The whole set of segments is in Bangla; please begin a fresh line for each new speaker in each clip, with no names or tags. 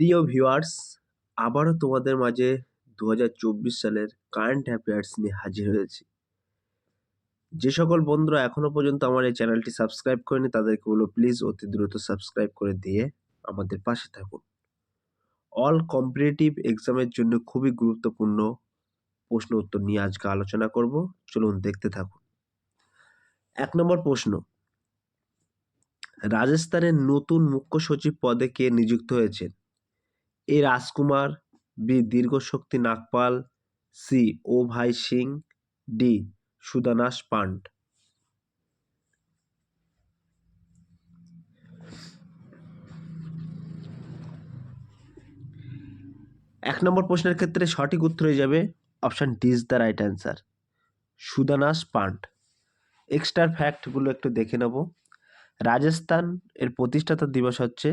প্রিয় ভিউয়ার্স আবারও তোমাদের মাঝে দু হাজার চব্বিশ সালের কারেন্ট অ্যাফেয়ার্স নিয়ে হাজির হয়েছি। যে সকল বন্ধুরা এখনও পর্যন্ত আমার এই চ্যানেলটি সাবস্ক্রাইব করেনি, তাদেরকে বলো প্লিজ অতি দ্রুত সাবস্ক্রাইব করে দিয়ে আমাদের পাশে থাকুন। অল কম্পিটিটিভ এক্সামের জন্য খুবই গুরুত্বপূর্ণ প্রশ্ন উত্তর নিয়ে আজকে আলোচনা করব। চলুন দেখতে থাকুন। এক নম্বর প্রশ্ন, রাজস্থানের নতুন মুখ্য সচিব পদে কে নিযুক্ত হয়েছেন? এ রাজকুমার বি দীর্ঘশক্তি নাগপাল, সি ও ভাই সিং, ডি সুদানাস পান্ড। এক নম্বর প্রশ্নের ক্ষেত্রে সঠিক উত্তর হয়ে যাবে option D is the right answer, সুদানাস পান্ড। এক্সট্রা ফ্যাক্টগুলো একটু দেখে নেব। রাজস্থান এর প্রতিষ্ঠাতা দিবস হচ্ছে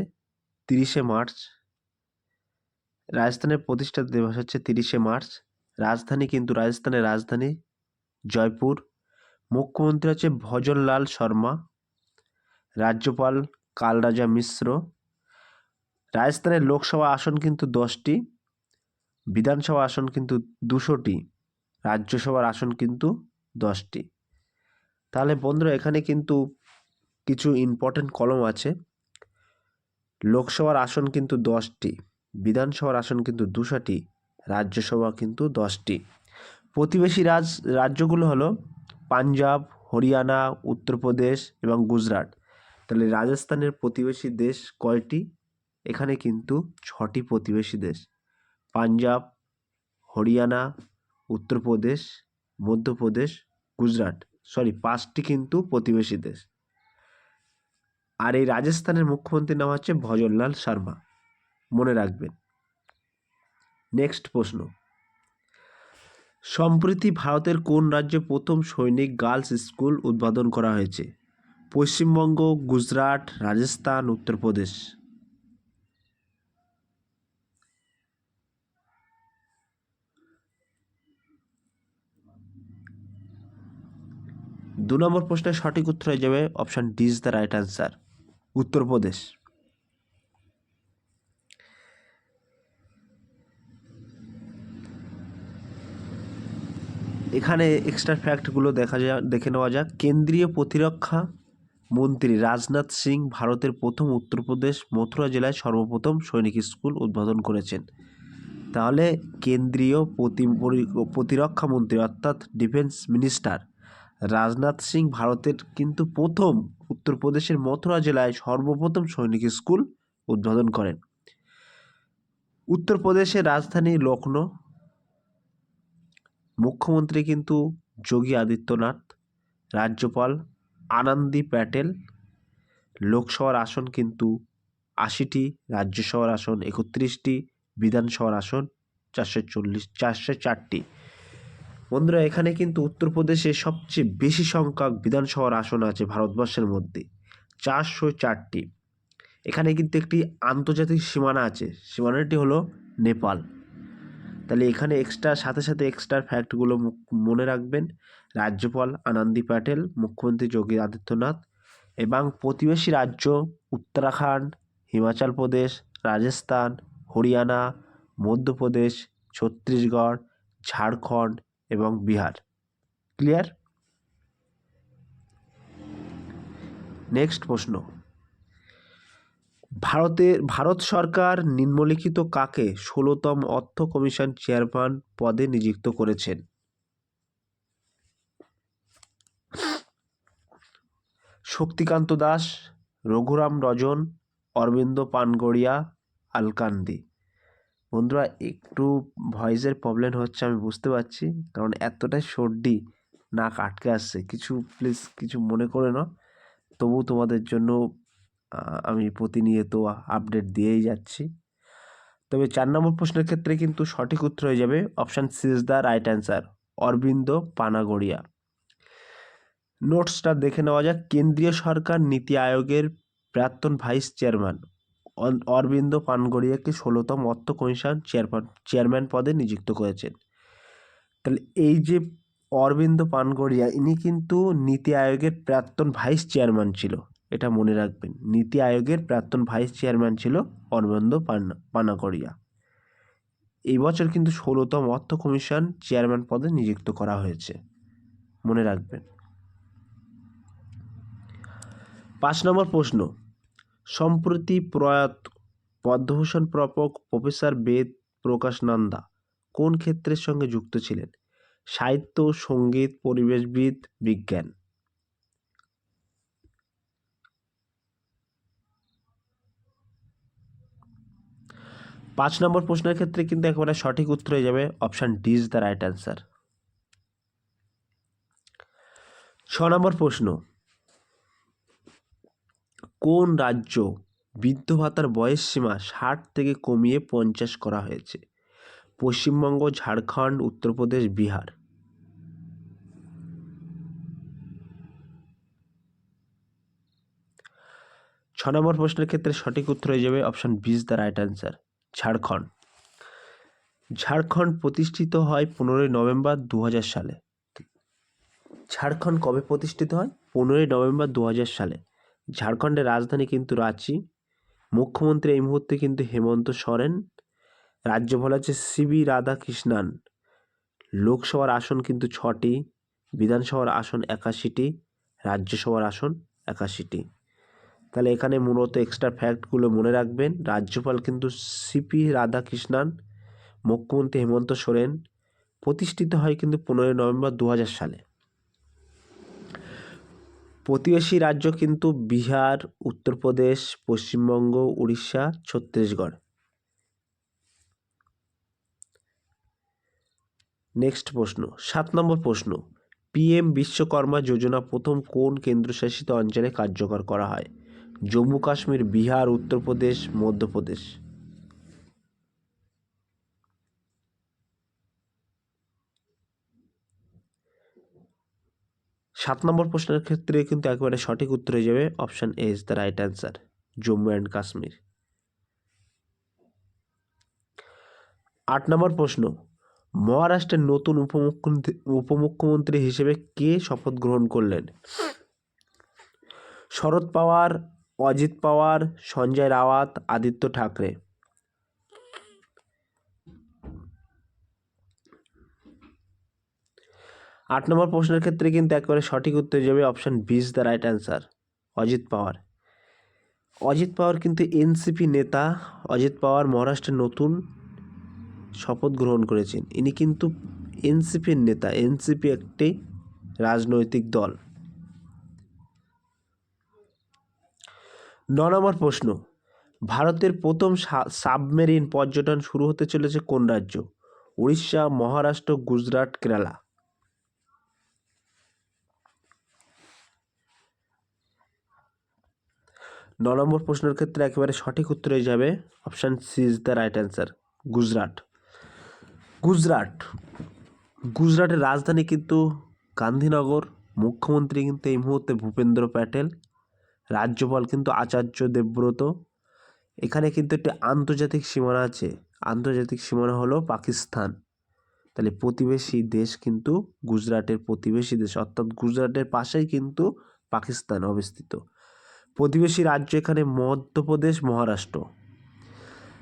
তিরিশে মার্চ। রাজস্থানের প্রতিষ্ঠাতা দিবস হচ্ছে তিরিশে মার্চ। রাজধানী কিন্তু রাজস্থানের রাজধানী, জয়পুর। মুখ্যমন্ত্রী হচ্ছে ভজনলাল শর্মা। রাজ্যপাল কালরাজা মিশ্র। রাজস্থানের লোকসভা আসন কিন্তু দশটি, বিধানসভা আসন কিন্তু দুশোটি, রাজ্যসভার আসন কিন্তু দশটি। তাহলে বন্ধুরা, এখানে কিন্তু কিছু ইম্পর্টেন্ট কলম আছে। লোকসভার আসন কিন্তু দশটি। বিধানসভার আসন কিন্তু দুশোটি, রাজ্যসভা কিন্তু দশটি। প্রতিবেশী রাজ, রাজ্যগুলো হলো পাঞ্জাব, হরিয়ানা, উত্তরপ্রদেশ এবং গুজরাট। তাহলে রাজস্থানের প্রতিবেশী দেশ কয়টি? এখানে কিন্তু ছটি প্রতিবেশী দেশ। পাঞ্জাব, হরিয়ানা, উত্তরপ্রদেশ, মধ্যপ্রদেশ, গুজরাট। সরি, পাঁচটি কিন্তু প্রতিবেশী দেশ। আর এই রাজস্থানের মুখ্যমন্ত্রীর নাম হচ্ছে ভজনলাল শর্মা। মনে রাখবেন। নেক্সট প্রশ্ন। সম্প্রতি ভারতের কোন রাজ্যে প্রথম সৈনিক গার্লস স্কুল উদ্বোধন করা হয়েছে? পশ্চিমবঙ্গ, গুজরাট, রাজস্থান, উত্তরপ্রদেশ। দু নম্বর প্রশ্নের সঠিক উত্তর হয়ে যাবে option D is the right answer Uttar Pradesh. এখানে এক্সট্রা ফ্যাক্টগুলো দেখা যা, দেখে নেওয়া যাক। কেন্দ্রীয় প্রতিরক্ষা মন্ত্রী রাজনাথ সিং ভারতের প্রথম উত্তরপ্রদেশ মথুরা জেলায় সর্বপ্রথম সৈনিক স্কুল উদ্বোধন করেছেন। তাহলে কেন্দ্রীয় প্রতিরক্ষা মন্ত্রী অর্থাৎ ডিফেন্স মিনিস্টার রাজনাথ সিং ভারতের কিন্তু প্রথম উত্তরপ্রদেশের মথুরা জেলায় সর্বপ্রথম সৈনিক স্কুল উদ্বোধন করেন। উত্তরপ্রদেশের রাজধানী লখনৌ মুখ্যমন্ত্রী কিন্তু যোগী আদিত্যনাথ, রাজ্যপাল আনন্দি প্যাটেল, লোকসভার আসন কিন্তু আশিটি, রাজ্যসভার আসন একত্রিশটি, বিধানসভার আসন চারশো চল্লিশ, চারশো চারটি। বন্ধুরা, এখানে কিন্তু উত্তরপ্রদেশে সবচেয়ে বেশি সংখ্যক বিধানসভার আসন আছে ভারতবর্ষের মধ্যে, চারশো চারটি। এখানে কিন্তু একটি আন্তর্জাতিক সীমানা আছে, সীমানাটি হলো নেপাল। তাহলে এখানে এক্সট্রা সাথে সাথে এক্সট্রা ফ্যাক্টগুলো মনে রাখবেন। রাজ্যপাল আনন্দি প্যাটেল, মুখ্যমন্ত্রী যোগী আদিত্যনাথ এবং প্রতিবেশী রাজ্য উত্তরাখণ্ড, হিমাচল প্রদেশ, রাজস্থান, হরিয়ানা, মধ্যপ্রদেশ, ছত্তিশগড়, ঝাড়খণ্ড এবং বিহার। ক্লিয়ার নেক্সট প্রশ্ন। ভারতের ভারত সরকার নিম্নলিখিত কাকে ষোলোতম অর্থ কমিশন চেয়ারম্যান পদে নিযুক্ত করেছেন? শক্তিকান্ত দাস, রঘুরাম রজন, অরবিন্দ পানগড়িয়া, আলকান্দি। বন্ধুরা, একটু ভয়েসের প্রবলেম হচ্ছে, আমি বুঝতে পারছি, কারণ এতটাই সর্দি নাক আটকে আসছে। কিছু, প্লিজ, কিছু মনে করে না তবু তোমাদের জন্য আমি প্রতিনিয়ত আপডেট দিয়েই যাচ্ছি। তবে চার নম্বর প্রশ্নের ক্ষেত্রে কিন্তু সঠিক উত্তর হয়ে যাবে option C is the right answer Arvind Panagariya. নোটসটা দেখে নেওয়া যাক, কেন্দ্রীয় সরকার নীতি আয়োগের প্রাক্তন ভাইস চেয়ারম্যান অরবিন্দ পানগড়িয়াকে ষোলোতম অর্থ কমিশন চেয়ারম্যান চেয়ারম্যান পদে নিযুক্ত করেছেন। তাহলে এই যে অরবিন্দ পানগড়িয়া, ইনি কিন্তু নীতি আয়োগের প্রাক্তন ভাইস চেয়ারম্যান ছিল। এটা মনে রাখবেন। নীতি আয়োগের প্রাক্তন ভাইস চেয়ারম্যান ছিল অরবিন্দ পান্না পানাকরিয়া এই বছর কিন্তু ষোলোতম অর্থ কমিশন চেয়ারম্যান পদে নিযুক্ত করা হয়েছে। মনে রাখবেন। পাঁচ নম্বর প্রশ্ন। সম্প্রতি প্রয়াত পদ্মভূষণ প্রাপক প্রফেসর বেদ প্রকাশ নন্দা কোন ক্ষেত্রের সঙ্গে যুক্ত ছিলেন? সাহিত্য, সংগীত, পরিবেশবিদ, বিজ্ঞান। পাঁচ নম্বর প্রশ্নের ক্ষেত্রে কিন্তু একেবারে সঠিক উত্তর হয়ে যাবে option D is the right answer ছ নম্বর প্রশ্ন, কোন রাজ্য বৃদ্ধ ভাতার বয়স সীমা ষাট থেকে কমিয়ে পঞ্চাশ করা হয়েছে? পশ্চিমবঙ্গ, ঝাড়খণ্ড, উত্তরপ্রদেশ, বিহার। ছ নম্বর প্রশ্নের ক্ষেত্রে সঠিক উত্তর হয়ে যাবে option B is the right answer Jharkhand. Jharkhand প্রতিষ্ঠিত হয় পনেরোই নভেম্বর দু হাজার সালে। ঝাড়খণ্ড কবে প্রতিষ্ঠিত হয়? পনেরোই নভেম্বর দু হাজার সালে। ঝাড়খণ্ডের রাজধানী কিন্তু রাঁচি। মুখ্যমন্ত্রী এই মুহূর্তে কিন্তু হেমন্ত সরেন। রাজ্যপাল হচ্ছে সিবি রাধাকৃষ্ণান। লোকসভার আসন কিন্তু ছটি, বিধানসভার আসন একাশিটি, রাজ্যসভার আসন একাশিটি। তাহলে এখানে মূলত এক্সট্রা ফ্যাক্টগুলো মনে রাখবেন। রাজ্যপাল কিন্তু সিপি রাধাকৃষ্ণান, মুখ্যমন্ত্রী হেমন্ত সোরেন প্রতিষ্ঠিত হয় কিন্তু পনেরোই নভেম্বর দু হাজার সালে। প্রতিবেশী রাজ্য কিন্তু বিহার, উত্তরপ্রদেশ, পশ্চিমবঙ্গ, উড়িষ্যা, ছত্তিশগড়। নেক্সট প্রশ্ন, সাত নম্বর প্রশ্ন পিএম বিশ্বকর্মা যোজনা প্রথম কোন কেন্দ্রশাসিত অঞ্চলে কার্যকর করা হয়? জম্মু কাশ্মীর বিহার, উত্তরপ্রদেশ, মধ্যপ্রদেশ। সাত নম্বর প্রশ্নের ক্ষেত্রে কিন্তু একেবারে সঠিক উত্তর হয়ে যাবে option A is the right answer, Jammu and Kashmir. আট নম্বর প্রশ্ন, মহারাষ্ট্রের নতুন উপমুখ্যমন্ত্রী উপমুখ্যমন্ত্রী হিসেবে কে শপথ গ্রহণ করলেন? শরদ পাওয়ার অজিত পাওয়ার, সঞ্জয় রাওয়াত, আদিত্য ঠাকরে। আট নম্বর প্রশ্নের ক্ষেত্রে কিন্তু একেবারে সঠিক উত্তর যাবে option B is the right answer Ajit Pawar. Ajit Pawar কিন্তু এনসিপি নেতা, অজিত পাওয়ার মহারাষ্ট্রের নতুন শপথ গ্রহণ করেছেন। ইনি কিন্তু এনসিপির নেতা এনসিপি একটি রাজনৈতিক দল। ন নম্বর প্রশ্ন। ভারতের প্রথম সাবমেরিন পর্যটন শুরু হতে চলেছে কোন রাজ্য? উড়িষ্যা, মহারাষ্ট্র, গুজরাট, কেরালা। ন নম্বর প্রশ্নের ক্ষেত্রে একেবারে সঠিক উত্তর হয়ে যাবে option C is the right answer, Gujarat. Gujarat. গুজরাটের রাজধানী কিন্তু গান্ধীনগর, মুখ্যমন্ত্রী কিন্তু এই মুহূর্তে ভূপেন্দ্র প্যাটেল। রাজ্যপাল কিন্তু আচার্য দেবব্রত। এখানে কিন্তু একটি আন্তর্জাতিক সীমানা আছে। আন্তর্জাতিক সীমানা হলো পাকিস্তান। তাহলে প্রতিবেশী দেশ কিন্তু গুজরাটের প্রতিবেশী দেশ, অর্থাৎ গুজরাটের পাশেই কিন্তু পাকিস্তান অবস্থিত। প্রতিবেশী রাজ্য এখানে মধ্যপ্রদেশ, মহারাষ্ট্র।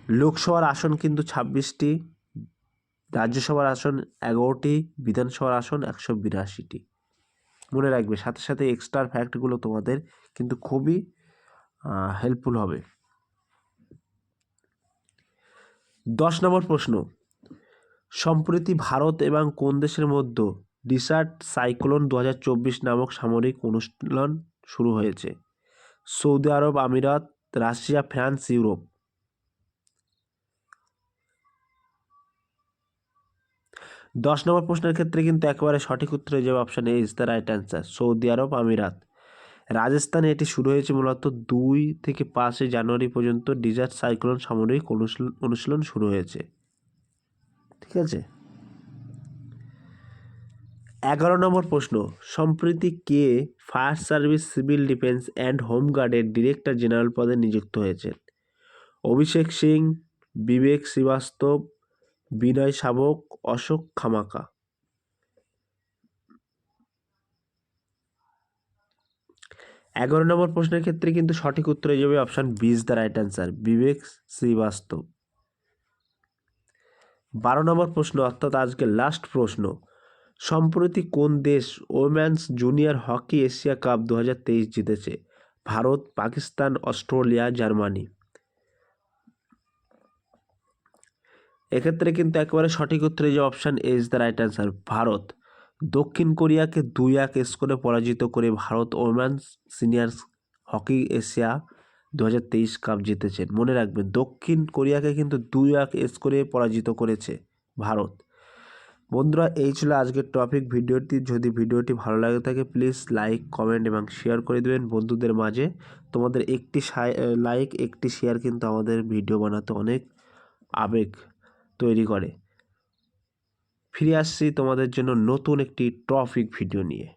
লোকসভার আসন কিন্তু ছাব্বিশটি, রাজ্যসভার আসন এগারোটি, বিধানসভার আসন একশো বিরাশিটি। মনে রাখবে। সাথে সাথে এক্সট্রা ফ্যাক্টগুলো তোমাদের কিন্তু খুবই হেল্পফুল হবে। দশ নম্বর প্রশ্ন। সম্প্রতি ভারত এবং কোন দেশের মধ্যে ডিসার্ট সাইক্লোন দু হাজার চব্বিশ নামক সামরিক অনুশীলন শুরু হয়েছে? সৌদি আরব, আমিরাত, রাশিয়া, ফ্রান্স, ইউরোপ। দশ নম্বর প্রশ্নের ক্ষেত্রে কিন্তু একেবারে সঠিক উত্তর হয়ে যাবে option A is the right answer Saudi Arab আমিরাত। রাজস্থানে এটি শুরু হয়েছে মূলত দুই থেকে পাঁচই জানুয়ারি পর্যন্ত ডিজার্ট সাইক্লোন সামরিক অনুশীলন শুরু হয়েছে। ঠিক আছে? এগারো নম্বর প্রশ্ন, সম্প্রতি কে fire service, civil defence and হোমগার্ডের director general পদে নিযুক্ত হয়েছেন? অভিষেক সিং, বিবেক শ্রীবাস্তব, বিনয় শাবক অশোক খামাকা। এগারো নম্বর প্রশ্নের ক্ষেত্রে কিন্তু সঠিক উত্তর হয়ে যাবে option B is the right answer Vivek Srivastava বারো নম্বর প্রশ্ন, অর্থাৎ আজকে লাস্ট প্রশ্ন, সম্প্রতি কোন দেশ women's junior hockey Asia cup দু হাজার তেইশ জিতেছে? Bharat, Pakistan, Australia, Germany. এক্ষেত্রে কিন্তু একেবারে সঠিক উত্তরে যে option is the right answer Bharat. দক্ষিণ কোরিয়াকে দুই এক স্কোরে পরাজিত করে Bharat women's senior hockey Asia দু হাজার তেইশ কাপ জিতেছেন মনে রাখবেন, দক্ষিণ কোরিয়াকে কিন্তু দুই এক স্কোরে পরাজিত করেছে ভারত। বন্ধুরা, এই ছিল আজকের টপিক ভিডিওটি। যদি ভিডিওটি ভালো লাগে থাকে প্লিজ লাইক কমেন্ট এবং শেয়ার করে দেবেন বন্ধুদের মাঝে। তোমাদের একটি লাইক একটি শেয়ার কিন্তু আমাদের ভিডিও বানাতে অনেক আবেগ। তৈরি করে। ফিরে আসছি তোমাদের জন্য নতুন একটি টপিক ভিডিও নিয়ে।